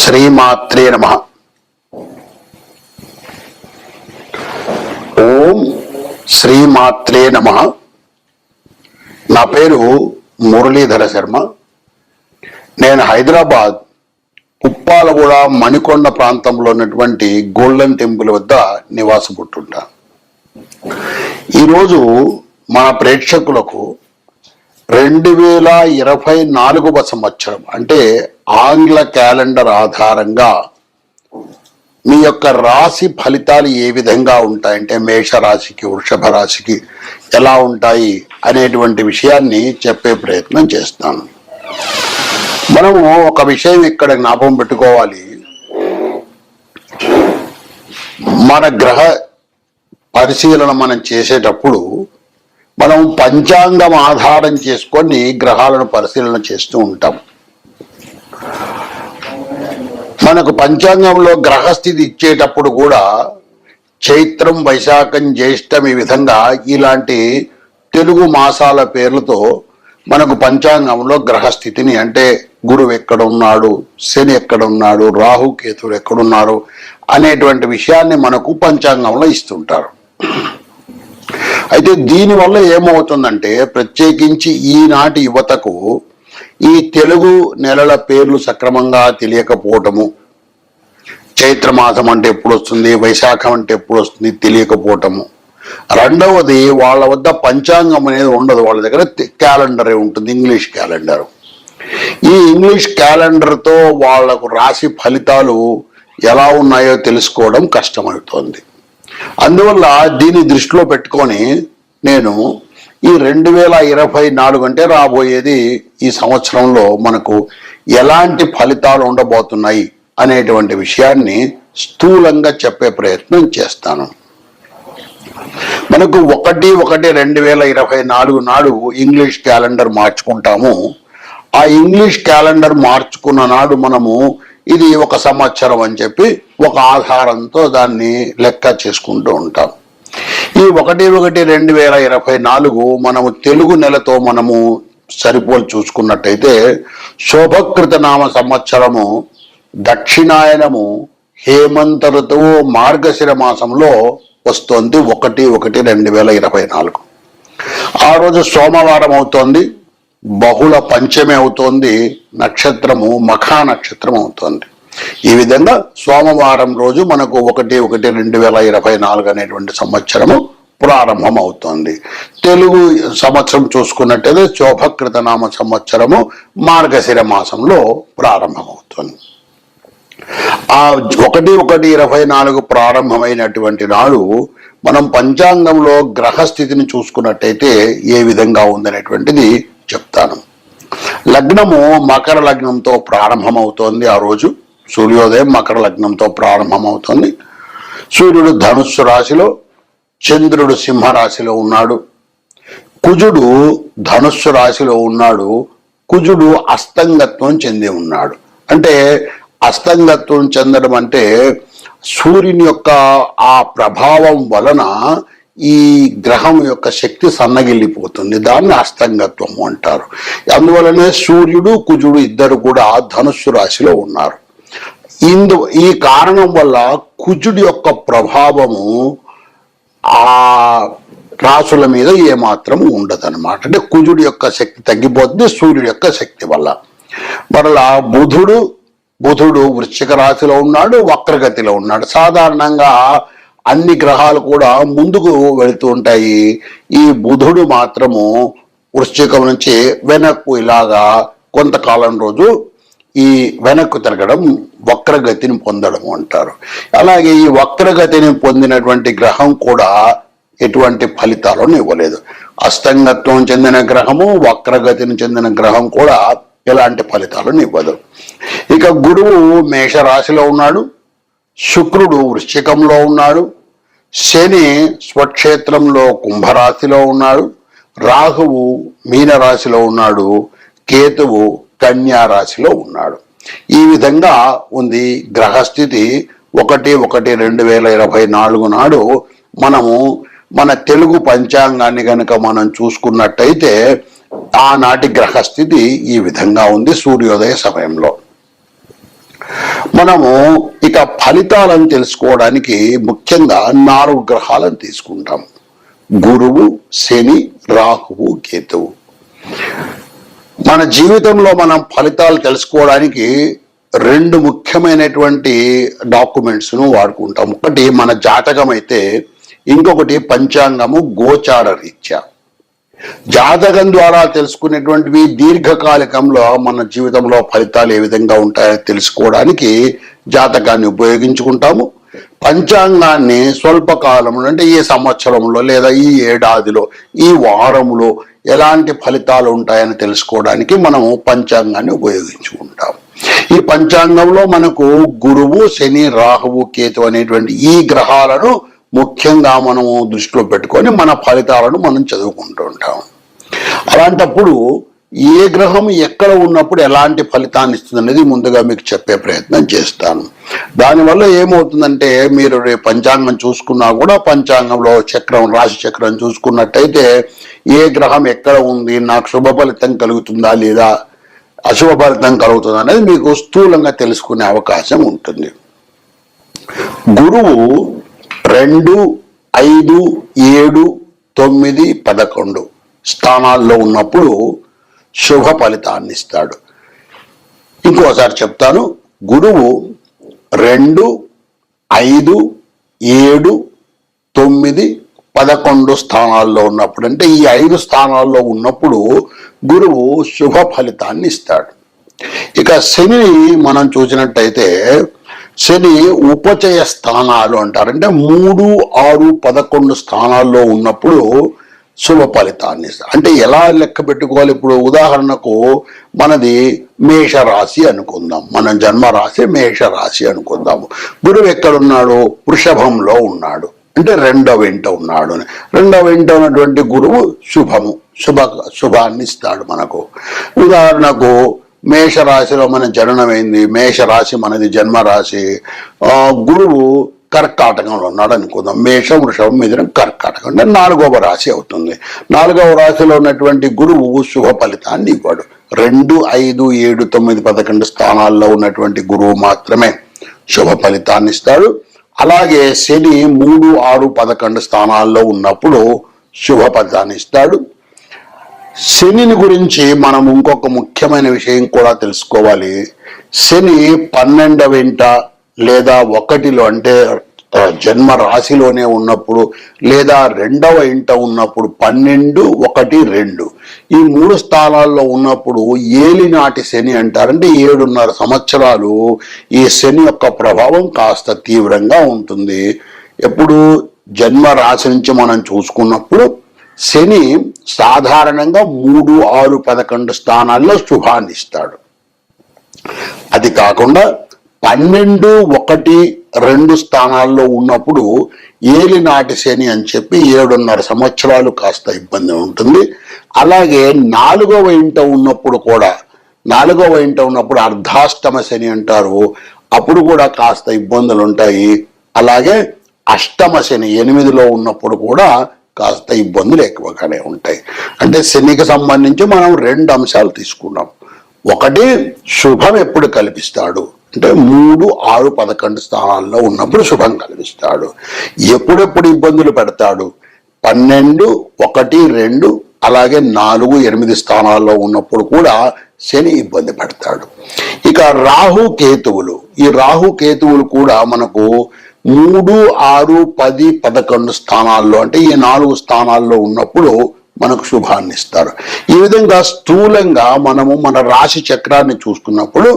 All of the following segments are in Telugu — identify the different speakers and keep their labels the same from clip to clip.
Speaker 1: శ్రీమాత్రే నమ. ఓం శ్రీమాత్రే నమ. నా పేరు మురళీధర శర్మ. నేను హైదరాబాద్ ఉప్పాలగూడ మణికొండ ప్రాంతంలో ఉన్నటువంటి గోల్డెన్ టెంపుల్ వద్ద నివాసపుట్టుంటా ఈరోజు మన ప్రేక్షకులకు రెండు వేల ఇరవై నాలుగవ సంవత్సరం అంటే ఆంగ్ల క్యాలెండర్ ఆధారంగా మీ యొక్క రాశి ఫలితాలు ఏ విధంగా ఉంటాయంటే మేష రాశికి వృషభ రాశికి ఎలా ఉంటాయి అనేటువంటి విషయాన్ని చెప్పే ప్రయత్నం చేస్తాను. మనము ఒక విషయం ఇక్కడ జ్ఞాపకం పెట్టుకోవాలి. మన గ్రహ పరిశీలన మనం చేసేటప్పుడు మనం పంచాంగం ఆధారం చేసుకొని గ్రహాలను పరిశీలన చేస్తూ ఉంటాం. మనకు పంచాంగంలో గ్రహస్థితి ఇచ్చేటప్పుడు కూడా చైత్రం వైశాఖం జ్యేష్టం ఈ విధంగా ఇలాంటి తెలుగు మాసాల పేర్లతో మనకు పంచాంగంలో గ్రహస్థితిని అంటే గురువు ఎక్కడ ఉన్నాడు శని ఎక్కడ ఉన్నాడు రాహు కేతుడు ఎక్కడున్నారు అనేటువంటి విషయాన్ని మనకు పంచాంగంలో ఇస్తుంటారు. అయితే దీనివల్ల ఏమవుతుందంటే ప్రత్యేకించి ఈనాటి యువతకు ఈ తెలుగు నెలల పేర్లు సక్రమంగా తెలియకపోవటము చైత్రమాసం అంటే ఎప్పుడు వస్తుంది వైశాఖం అంటే ఎప్పుడు వస్తుంది తెలియకపోవటము. రెండవది వాళ్ళ వద్ద పంచాంగం అనేది ఉండదు వాళ్ళ దగ్గర క్యాలెండరే ఉంటుంది ఇంగ్లీష్ క్యాలెండర్. ఈ ఇంగ్లీష్ క్యాలెండర్తో వాళ్ళకు రాశి ఫలితాలు ఎలా ఉన్నాయో తెలుసుకోవడం కష్టమవుతోంది. అందువల్ల దీన్ని దృష్టిలో పెట్టుకొని నేను ఈ రెండు వేల ఇరవై నాలుగు అంటే రాబోయేది ఈ సంవత్సరంలో మనకు ఎలాంటి ఫలితాలు ఉండబోతున్నాయి అనేటువంటి విషయాన్ని స్థూలంగా చెప్పే ప్రయత్నం చేస్తాను. మనకు ఒకటి ఒకటి రెండు వేల ఇరవై నాలుగు నాడు ఇంగ్లీష్ క్యాలెండర్ మార్చుకుంటాము. ఆ ఇంగ్లీష్ క్యాలెండర్ మార్చుకున్న నాడు మనము ఇది ఒక సంవత్సరం అని చెప్పి ఒక ఆధారంతో దాన్ని లెక్క చేసుకుంటూ ఉంటాం. ఈ ఒకటి ఒకటి రెండు వేల ఇరవై నాలుగు మనము తెలుగు నెలతో మనము సరిపోలు చూసుకున్నట్టయితే శోభకృత నామ సంవత్సరము దక్షిణాయనము హేమంత ఋతువు మార్గశిర మాసంలో వస్తోంది ఒకటి ఒకటి రెండు వేల ఇరవై నాలుగు. ఆ రోజు సోమవారం అవుతోంది బహుళ పంచమి అవుతోంది నక్షత్రము మఖా నక్షత్రం అవుతోంది. ఈ విధంగా సోమవారం రోజు మనకు ఒకటి ఒకటి రెండు వేల ఇరవై నాలుగు అనేటువంటి సంవత్సరము ప్రారంభం అవుతోంది తెలుగు సంవత్సరం చూసుకున్నట్టయితే శోభకృత నామ సంవత్సరము మార్గశిర మాసంలో ప్రారంభమవుతుంది. ఆ ఒకటి ఒకటి ఇరవై నాలుగు ప్రారంభమైనటువంటి నాడు మనం పంచాంగంలో గ్రహస్థితిని చూసుకున్నట్టయితే ఏ విధంగా ఉందనేటువంటిది చెప్తాను. లగ్నము మకర లగ్నంతో ప్రారంభమవుతోంది ఆ రోజు. సూర్యోదయం మకర లగ్నంతో ప్రారంభమవుతుంది. సూర్యుడు ధనుస్సు రాశిలో చంద్రుడు సింహరాశిలో ఉన్నాడు. కుజుడు ధనుస్సు రాశిలో ఉన్నాడు. కుజుడు అస్తంగత్వం చెంది ఉన్నాడు. అంటే అస్తంగత్వం చెందడం అంటే సూర్యుని యొక్క ఆ ప్రభావం వలన ఈ గ్రహం యొక్క శక్తి సన్నగిల్లిపోతుంది. దాన్ని అస్తంగత్వము అంటారు. అందువలనే సూర్యుడు కుజుడు ఇద్దరు కూడా ధనుస్సు రాశిలో ఉన్నారు. ఇందు ఈ కారణం వల్ల కుజుడి యొక్క ప్రభావము ఆ రాసుల మీద ఏమాత్రం ఉండదన్నమాట. అంటే కుజుడి యొక్క శక్తి తగ్గిపోతుంది సూర్యుడి యొక్క శక్తి వల్ల. మరలా బుధుడు బుధుడు వృశ్చిక రాశిలో ఉన్నాడు వక్రగతిలో ఉన్నాడు. సాధారణంగా అన్ని గ్రహాలు కూడా ముందుకు వెళుతూ ఉంటాయి. ఈ బుధుడు మాత్రము వృశ్చికం నుంచి వెనక్కు ఇలాగా కొంతకాలం రోజు ఈ వెనక్కు తిరగడం వక్రగతిని పొందడం అంటారు. అలాగే ఈ వక్రగతిని పొందినటువంటి గ్రహం కూడా ఎటువంటి ఫలితాలను ఇవ్వలేదు. అస్తంగత్వం చెందిన గ్రహము వక్రగతిని చెందిన గ్రహం కూడా ఎలాంటి ఫలితాలను ఇవ్వదు. ఇక గురువు మేషరాశిలో ఉన్నాడు శుక్రుడు వృశ్చికంలో ఉన్నాడు శని స్వక్షేత్రంలో కుంభరాశిలో ఉన్నాడు రాహువు మీనరాశిలో ఉన్నాడు కేతువు కన్యారాశిలో ఉన్నాడు. ఈ విధంగా ఉంది గ్రహస్థితి. ఒకటి ఒకటి రెండు వేల ఇరవై నాలుగు నాడు మనము మన తెలుగు పంచాంగాన్ని కనుక మనం చూసుకున్నట్టయితే ఆనాటి గ్రహస్థితి ఈ విధంగా ఉంది సూర్యోదయ సమయంలో. మనము ఇక ఫలితాలను తెలుసుకోవడానికి ముఖ్యంగా నాలుగు గ్రహాలను తీసుకుంటాం. గురువు శని రాహువు కేతువు. మన జీవితంలో మనం ఫలితాలు తెలుసుకోవడానికి రెండు ముఖ్యమైనటువంటి డాక్యుమెంట్స్ను వాడుకుంటాం. ఒకటి మన జాతకం అయితే ఇంకొకటి పంచాంగము గోచార రీత్యా. జాతకం ద్వారా తెలుసుకునేటువంటివి దీర్ఘకాలికంలో మన జీవితంలో ఫలితాలు ఏ విధంగా ఉంటాయో తెలుసుకోవడానికి జాతకాన్ని ఉపయోగించుకుంటాము. పంచాంగాన్ని స్వల్పకాలంలో అంటే ఈ సంవత్సరంలో లేదా ఈ ఏడాదిలో ఈ వారంలో ఎలాంటి ఫలితాలు ఉంటాయని తెలుసుకోవడానికి మనము పంచాంగాన్ని ఉపయోగించుకుంటాం ఈ పంచాంగంలో మనకు గురువు శని రాహువు కేతు అనేటువంటి ఈ గ్రహాలను ముఖ్యంగా మనము దృష్టిలో పెట్టుకొని మన ఫలితాలను మనం చదువుకుంటూ ఉంటాం. అలాంటప్పుడు ఏ గ్రహం ఎక్కడ ఉన్నప్పుడు ఎలాంటి ఫలితాన్ని ఇస్తుంది అనేది ముందుగా మీకు చెప్పే ప్రయత్నం చేస్తాను. దానివల్ల ఏమవుతుందంటే మీరు రేపు పంచాంగం చూసుకున్నా కూడా పంచాంగంలో చక్రం రాశి చక్రం చూసుకున్నట్టయితే ఏ గ్రహం ఎక్కడ ఉంది నాకు శుభ ఫలితం కలుగుతుందా లేదా అశుభ ఫలితం కలుగుతుందా అనేది మీకు స్థూలంగా తెలుసుకునే అవకాశం ఉంటుంది. గురువు రెండు ఐదు ఏడు తొమ్మిది పదకొండు స్థానాల్లో ఉన్నప్పుడు శుభ ఫలితాన్ని ఇస్తాడు. ఇంకోసారి చెప్తాను గురువు రెండు ఐదు ఏడు తొమ్మిది పదకొండు స్థానాల్లో ఉన్నప్పుడు అంటే ఈ ఐదు స్థానాల్లో ఉన్నప్పుడు గురువు శుభ ఫలితాన్ని ఇస్తాడు. ఇక శని మనం చూసినట్టయితే శని ఉపచయ స్థానాలు అంటారు. అంటే మూడు ఆరు పదకొండు స్థానాల్లో ఉన్నప్పుడు శుభ ఫలితాన్ని ఇస్తారు అంటే ఎలా లెక్క పెట్టుకోవాలి? ఇప్పుడు ఉదాహరణకు మనది మేషరాశి అనుకుందాం. మన జన్మ రాశి మేషరాశి అనుకుందాము. గురువు ఎక్కడున్నాడు? వృషభంలో ఉన్నాడు. అంటే రెండవ ఇంట ఉన్నాడు అని. రెండవ ఇంట ఉన్నటువంటి గురువు శుభము శుభ శుభాన్ని ఇస్తాడు మనకు. ఉదాహరణకు మేషరాశిలో మన జననమైంది మేషరాశి మనది జన్మరాశి. గురువు కర్కాటకంలో ఉన్నాడు అనుకుందాం. మేషం వృషభం మిథునం కర్కాటకం అంటే నాలుగవ రాశి అవుతుంది. నాలుగవ రాశిలో ఉన్నటువంటి గురువు శుభ ఫలితాన్ని ఇవ్వడు. రెండు ఐదు ఏడు తొమ్మిది పదకొండు స్థానాల్లో ఉన్నటువంటి గురువు మాత్రమే శుభ ఫలితాన్ని ఇస్తాడు. అలాగే శని మూడు ఆరు పదకొండు స్థానాల్లో ఉన్నప్పుడు శుభ ఫలితాన్ని ఇస్తాడు. శనిని గురించి మనం ఇంకొక ముఖ్యమైన విషయం కూడా తెలుసుకోవాలి. శని పన్నెండవ ఇంట లేదా ఒకటిలో అంటే జన్మ రాశిలోనే ఉన్నప్పుడు లేదా రెండవ ఇంట ఉన్నప్పుడు పన్నెండు ఒకటి రెండు. ఈ మూడు స్థానాల్లో ఉన్నప్పుడు ఏలినాటి శని అంటారంటే ఏడున్నర సంవత్సరాలు ఈ శని యొక్క ప్రభావం కాస్త తీవ్రంగా ఉంటుంది. ఎప్పుడు జన్మ రాశి నుంచి మనం చూసుకున్నప్పుడు శని సాధారణంగా మూడు ఆరు పదకొండు స్థానాల్లో శుభాన్ని ఇస్తాడు అది కాకుండా పన్నెండు ఒకటి రెండు స్థానాల్లో ఉన్నప్పుడు ఏలినాటి శని అని చెప్పి ఏడున్నర సంవత్సరాలు కాస్త ఇబ్బంది ఉంటుంది. అలాగే నాలుగవ ఇంట ఉన్నప్పుడు కూడా నాలుగవ ఇంట ఉన్నప్పుడు అర్ధాష్టమ శని అంటారు. అప్పుడు కూడా కాస్త ఇబ్బందులు ఉంటాయి. అలాగే అష్టమ శని ఎనిమిదిలో ఉన్నప్పుడు కూడా కాస్త ఇబ్బందులు ఎక్కువగానే ఉంటాయి. అంటే శనికి సంబంధించి మనం రెండు అంశాలు తీసుకున్నాం. ఒకటి శుభం ఎప్పుడు కల్పిస్తాడు. అంటే మూడు ఆరు పదకొండు స్థానాల్లో ఉన్నప్పుడు శుభం కలిగిస్తాడు. ఎప్పుడెప్పుడు ఇబ్బందులు పెడతాడు? పన్నెండు ఒకటి రెండు అలాగే నాలుగు ఎనిమిది స్థానాల్లో ఉన్నప్పుడు కూడా శని ఇబ్బంది పెడతాడు. ఇక రాహు కేతువులు. ఈ రాహు కేతువులు కూడా మనకు మూడు ఆరు పది పదకొండు స్థానాల్లో అంటే ఈ నాలుగు స్థానాల్లో ఉన్నప్పుడు మనకు శుభాన్ని ఇస్తారు ఈ విధంగా స్థూలంగా మనము మన రాశి చక్రాన్ని చూసుకున్నప్పుడు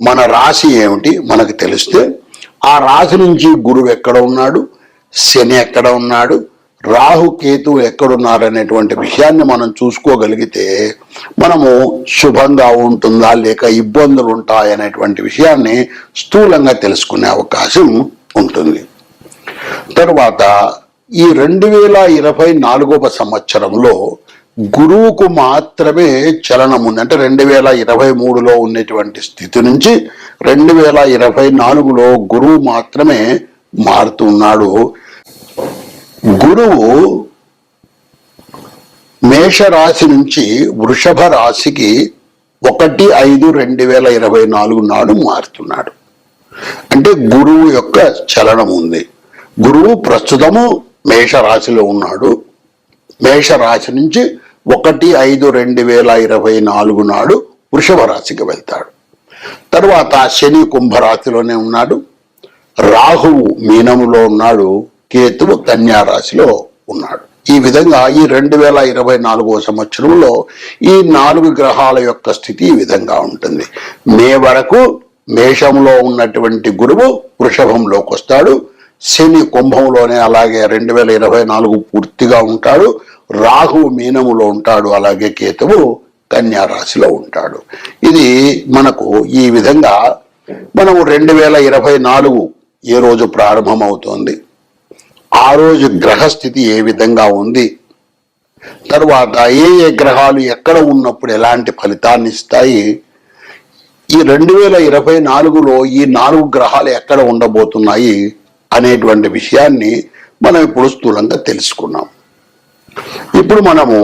Speaker 1: మన రాశి ఏమిటి మనకు తెలిస్తే ఆ రాశి నుంచి గురువు ఎక్కడ ఉన్నాడు? శని ఎక్కడ ఉన్నాడు? రాహు కేతు ఎక్కడున్నారు అనేటువంటి విషయాన్ని మనం చూసుకోగలిగితే మనము శుభంగా ఉంటుందా లేక ఇబ్బందులు ఉంటాయనేటువంటి విషయాన్ని స్థూలంగా తెలుసుకునే అవకాశం ఉంటుంది. తరువాత ఈ రెండు వేల ఇరవై నాలుగవ సంవత్సరంలో గురువుకు మాత్రమే చలనం ఉంది. అంటే రెండు వేల ఇరవై మూడులో ఉన్నటువంటి స్థితి నుంచి రెండు వేల ఇరవై నాలుగులో గురువు మాత్రమే మారుతున్నాడు గురువు మేషరాశి నుంచి వృషభ రాశికి ఒకటి ఐదు రెండు వేల ఇరవై నాలుగు నాడు మారుతున్నాడు. అంటే గురువు యొక్క చలనం ఉంది. గురువు ప్రస్తుతము మేషరాశిలో ఉన్నాడు. మేషరాశి నుంచి ఒకటి ఐదు రెండు వేల ఇరవై నాలుగు నాడు వృషభ రాశికి వెళ్తాడు. తర్వాత శని కుంభరాశిలోనే ఉన్నాడు. రాహువు మీనములో ఉన్నాడు. కేతువు కన్యారాశిలో ఉన్నాడు. ఈ విధంగా ఈ రెండు వేల ఇరవై నాలుగో సంవత్సరంలో ఈ నాలుగు గ్రహాల యొక్క స్థితి ఈ విధంగా ఉంటుంది. మే వరకు మేషంలో ఉన్నటువంటి గురువు వృషభంలోకి వస్తాడు శని కుంభంలోనే అలాగే రెండు వేల ఇరవై నాలుగు పూర్తిగా ఉంటాడు. రాహువు మీనములో ఉంటాడు అలాగే కేతువు కన్యారాశిలో ఉంటాడు. ఇది మనకు ఈ విధంగా మనము రెండు వేల ఇరవై నాలుగు ఏ రోజు ప్రారంభమవుతోంది? ఆ రోజు గ్రహస్థితి ఏ విధంగా ఉంది? తర్వాత ఏ ఏ గ్రహాలు ఎక్కడ ఉన్నప్పుడు ఎలాంటి ఫలితాన్ని ఇస్తాయి? ఈ రెండు వేల ఇరవై నాలుగులో ఈ నాలుగు గ్రహాలు ఎక్కడ ఉండబోతున్నాయి అనేటువంటి విషయాన్ని మనం ఇప్పుడు స్థూలంగా తెలుసుకున్నాం. ఇప్పుడు మనము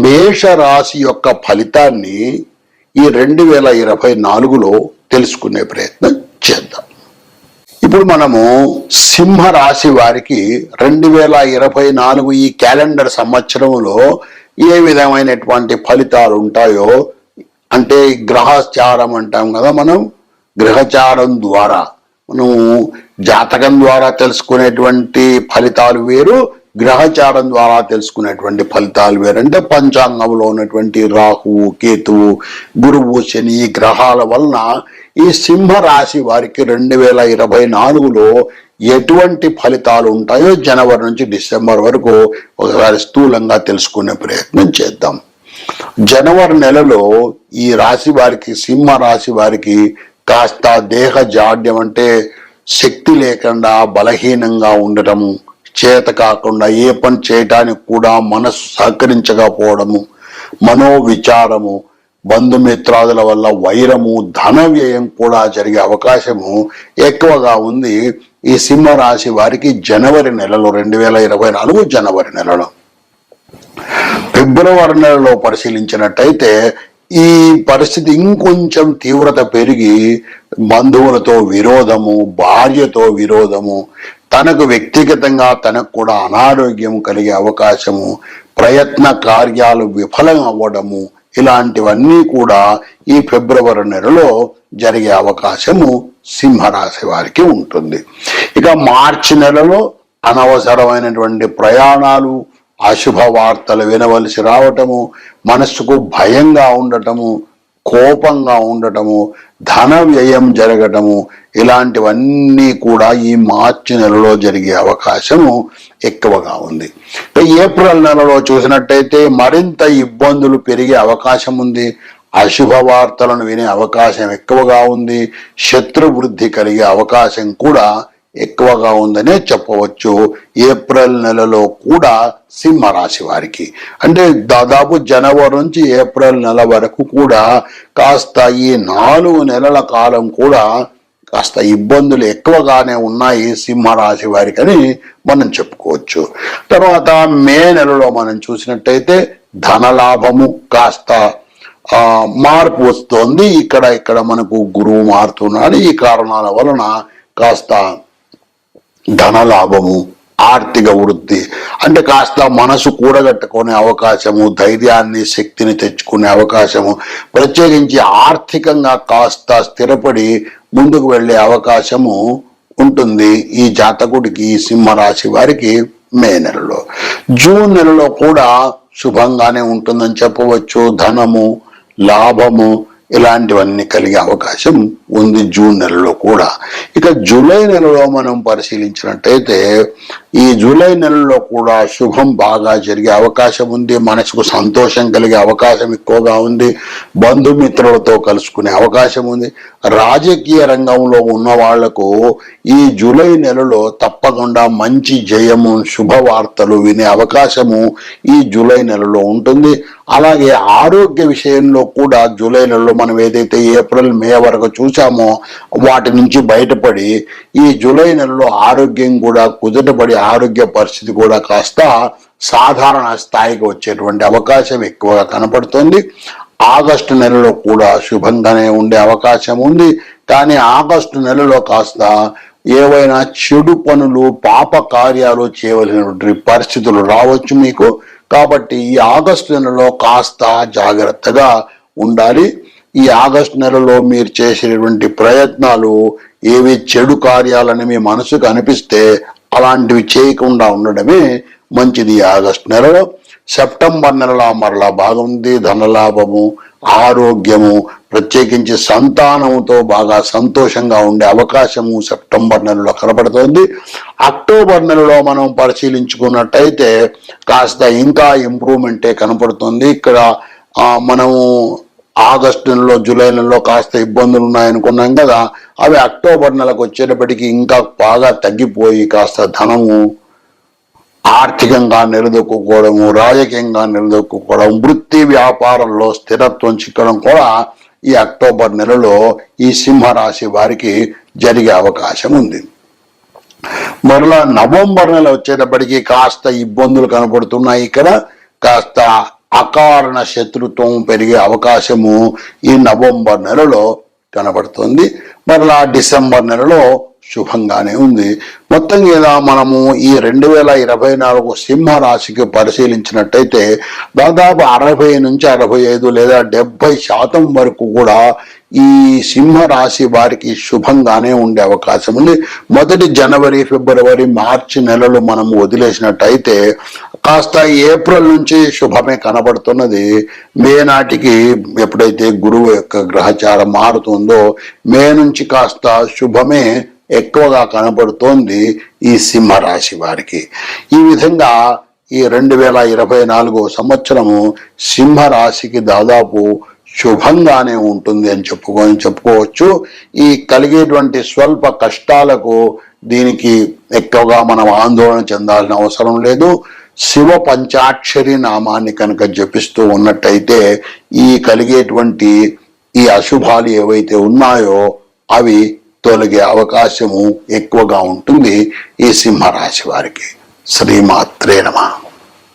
Speaker 1: మేష రాశి యొక్క ఫలితాన్ని ఈ రెండు వేల ఇరవై నాలుగులో తెలుసుకునే ప్రయత్నం చేద్దాం. ఇప్పుడు మనము సింహ రాశి వారికి రెండు వేల ఇరవై నాలుగు ఈ క్యాలెండర్ సంవత్సరంలో ఏ విధమైనటువంటి ఫలితాలు ఉంటాయో అంటే గ్రహచారం అంటాం కదా మనం గ్రహచారం ద్వారా మనము జాతకం ద్వారా తెలుసుకునేటువంటి ఫలితాలు వేరు గ్రహచారం ద్వారా తెలుసుకునేటువంటి ఫలితాలు వేరంటే పంచాంగంలో ఉన్నటువంటి రాహువు కేతువు గురువు శని ఈ గ్రహాల వలన ఈ సింహ రాశి వారికి రెండు వేల ఇరవై నాలుగులో ఎటువంటి ఫలితాలు ఉంటాయో జనవరి నుంచి డిసెంబర్ వరకు ఒకసారి స్థూలంగా తెలుసుకునే ప్రయత్నం చేద్దాం. జనవరి నెలలో ఈ రాశి వారికి సింహ రాశి వారికి కాస్త దేహ జాడ్యం అంటే శక్తి లేకుండా బలహీనంగా ఉండటము చేత కాకుండా ఏ పని చేయటానికి కూడా మనసు సహకరించకపోవడము మనోవిచారము బంధుమిత్రాదుల వల్ల వైరము ధన వ్యయం కూడా జరిగే అవకాశము ఎక్కువగా ఉంది ఈ సింహ రాశి వారికి జనవరి నెలలో రెండు వేల ఇరవై నాలుగు జనవరి నెలలో. ఫిబ్రవరి నెలలో పరిశీలించినట్టయితే ఈ పరిస్థితి ఇంకొంచెం తీవ్రత పెరిగి బంధువులతో విరోధము భార్యతో విరోధము తనకు వ్యక్తిగతంగా తనకు కూడా అనారోగ్యం కలిగే అవకాశము ప్రయత్న కార్యాలు విఫలం అవ్వడము ఇలాంటివన్నీ కూడా ఈ ఫిబ్రవరి నెలలో జరిగే అవకాశము సింహరాశి వారికి ఉంటుంది. ఇక మార్చి నెలలో అనవసరమైనటువంటి ప్రయాణాలు అశుభ వార్తలు వినవలసి రావటము మనస్సుకు భయంగా ఉండటము కోపంగా ఉండటము ధన వ్యయం జరగటము ఇలాంటివన్నీ కూడా ఈ మార్చి నెలలో జరిగే అవకాశము ఎక్కువగా ఉంది. ఏప్రిల్ నెలలో చూసినట్టయితే మరింత ఇబ్బందులు పెరిగే అవకాశం ఉంది. అశుభ వార్తలను వినే అవకాశం ఎక్కువగా ఉంది. శత్రువృద్ధి కలిగే అవకాశం కూడా ఎక్కువగా ఉందనే చెప్పవచ్చు. ఏప్రిల్ నెలలో కూడా సింహరాశి వారికి. అంటే దాదాపు జనవరి నుంచి ఏప్రిల్ నెల వరకు కూడా కాస్త ఈ నాలుగు నెలల కాలం కూడా కాస్త ఇబ్బందులు ఎక్కువగానే ఉన్నాయి సింహరాశి వారికి అని మనం చెప్పుకోవచ్చు. తర్వాత మే నెలలో మనం చూసినట్టయితే ధనలాభము కాస్త మార్పు వస్తోంది. ఇక్కడ ఇక్కడ మనకు గురువు మారుతున్నాడు. ఈ కారణాల వలన కాస్త ధనలాభము ఆర్థిక వృద్ధి. అంటే కాస్త మనసు కూడగట్టుకునే అవకాశము ధైర్యాన్ని శక్తిని తెచ్చుకునే అవకాశము ప్రత్యేకించి ఆర్థికంగా కాస్త స్థిరపడి ముందుకు వెళ్ళే అవకాశము ఉంటుంది ఈ జాతకుడికి ఈ సింహరాశి వారికి మే నెలలో. జూన్ నెలలో కూడా శుభంగానే ఉంటుందని చెప్పవచ్చు. ధనము లాభము ఇలాంటివన్నీ కలిగే అవకాశం ఉంది జూన్ నెలలో కూడా. ఇక జూలై నెలలో మనం పరిశీలించినట్టయితే ఈ జూలై నెలలో కూడా శుభం బాగా జరిగే అవకాశం ఉంది. మనసుకు సంతోషం కలిగే అవకాశం ఎక్కువగా ఉంది. బంధుమిత్రులతో కలుసుకునే అవకాశం ఉంది. రాజకీయ రంగంలో ఉన్న వాళ్ళకు ఈ జూలై నెలలో తప్పకుండా మంచి జయము శుభవార్తలు వినే అవకాశము ఈ జూలై నెలలో ఉంటుంది. అలాగే ఆరోగ్య విషయంలో కూడా జూలై నెలలో మనం ఏదైతే ఏప్రిల్ మే వరకు చూసామో వాటి నుంచి బయటపడి ఈ జూలై నెలలో ఆరోగ్యం కూడా కుదుటపడి ఆరోగ్య పరిస్థితి కూడా కాస్త సాధారణ స్థాయికి వచ్చేటువంటి అవకాశం ఎక్కువగా కనపడుతుంది. ఆగస్టు నెలలో కూడా శుభంగానే ఉండే అవకాశం ఉంది. కానీ ఆగస్టు నెలలో కాస్త ఏవైనా చెడు పనులు పాప కార్యాలు చేయవలసినటువంటి పరిస్థితులు రావచ్చు మీకు. కాబట్టి ఈ ఆగస్టు నెలలో కాస్త జాగ్రత్తగా ఉండాలి. ఈ ఆగస్టు నెలలో మీరు చేసేటువంటి ప్రయత్నాలు ఏవి చెడు కార్యాలని మీ మనసుకు అనిపిస్తే అలాంటివి చేయకుండా ఉండడమే మంచిది. ఆగస్టు నెలలో సెప్టెంబర్ నెలలో మరలా బాగుంది. ధనలాభము ఆరోగ్యము ప్రత్యేకించి సంతానముతో బాగా సంతోషంగా ఉండే అవకాశము సెప్టెంబర్ నెలలో కనపడుతోంది అక్టోబర్ నెలలో మనం పరిశీలించుకున్నట్టయితే కాస్త ఇంకా ఇంప్రూవ్మెంటే కనపడుతుంది. ఇక్కడ మనము ఆగస్టు నెలలో జూలై నెలలో కాస్త ఇబ్బందులు ఉన్నాయనుకున్నాం కదా అవి అక్టోబర్ నెలకు వచ్చేటప్పటికి ఇంకా బాగా తగ్గిపోయి కాస్త ధనము ఆర్థికంగా నిలదొక్కుకోవడము రాజకీయంగా నిలదొక్కుకోవడం వృత్తి వ్యాపారంలో స్థిరత్వం చిక్కడం కూడా ఈ అక్టోబర్ నెలలో ఈ సింహరాశి వారికి జరిగే అవకాశం ఉంది. మరలా నవంబర్ నెల వచ్చేటప్పటికి కాస్త ఇబ్బందులు కనపడుతున్నాయి ఇక్కడ కాస్త అకారణ శత్రుత్వం పెరిగే అవకాశము ఈ నవంబర్ నెలలో కనబడుతుంది. మరలా డిసెంబర్ నెలలో శుభంగానే ఉంది. మొత్తం మీద మనము ఈ రెండు వేల ఇరవై నాలుగు సింహరాశికి పరిశీలించినట్టయితే దాదాపు అరవై నుంచి అరవై ఐదు లేదా డెబ్బై శాతం వరకు కూడా ఈ సింహ రాశి వారికి శుభంగానే ఉండే అవకాశం ఉంది. మొదటి జనవరి ఫిబ్రవరి మార్చి నెలలు మనం వదిలేసినట్టయితే కాస్త ఏప్రిల్ నుంచి శుభమే కనబడుతున్నది. మే నాటికి ఎప్పుడైతే గురువు యొక్క గ్రహచారం మారుతుందో మే నుంచి కాస్త శుభమే ఎక్కువగా కనబడుతోంది ఈ సింహ రాశి వారికి. ఈ విధంగా ఈ రెండు వేల ఇరవై నాలుగో సంవత్సరము సింహ రాశికి దాదాపు శుభంగానే ఉంటుంది అని చెప్పుకొని చెప్పుకోవచ్చు. ఈ కలిగేటువంటి స్వల్ప కష్టాలకు దీనికి ఎక్కువగా మనం ఆందోళన చెందాల్సిన అవసరం లేదు. శివ పంచాక్షరి నామాన్ని కనుక జపిస్తూ ఉన్నట్టయితే ఈ కలిగేటువంటి ఈ అశుభాలు ఏవైతే ఉన్నాయో అవి తొలగే అవకాశము ఎక్కువగా ఉంటుంది ఈ సింహరాశి వారికి. శ్రీమాత్రే నమ.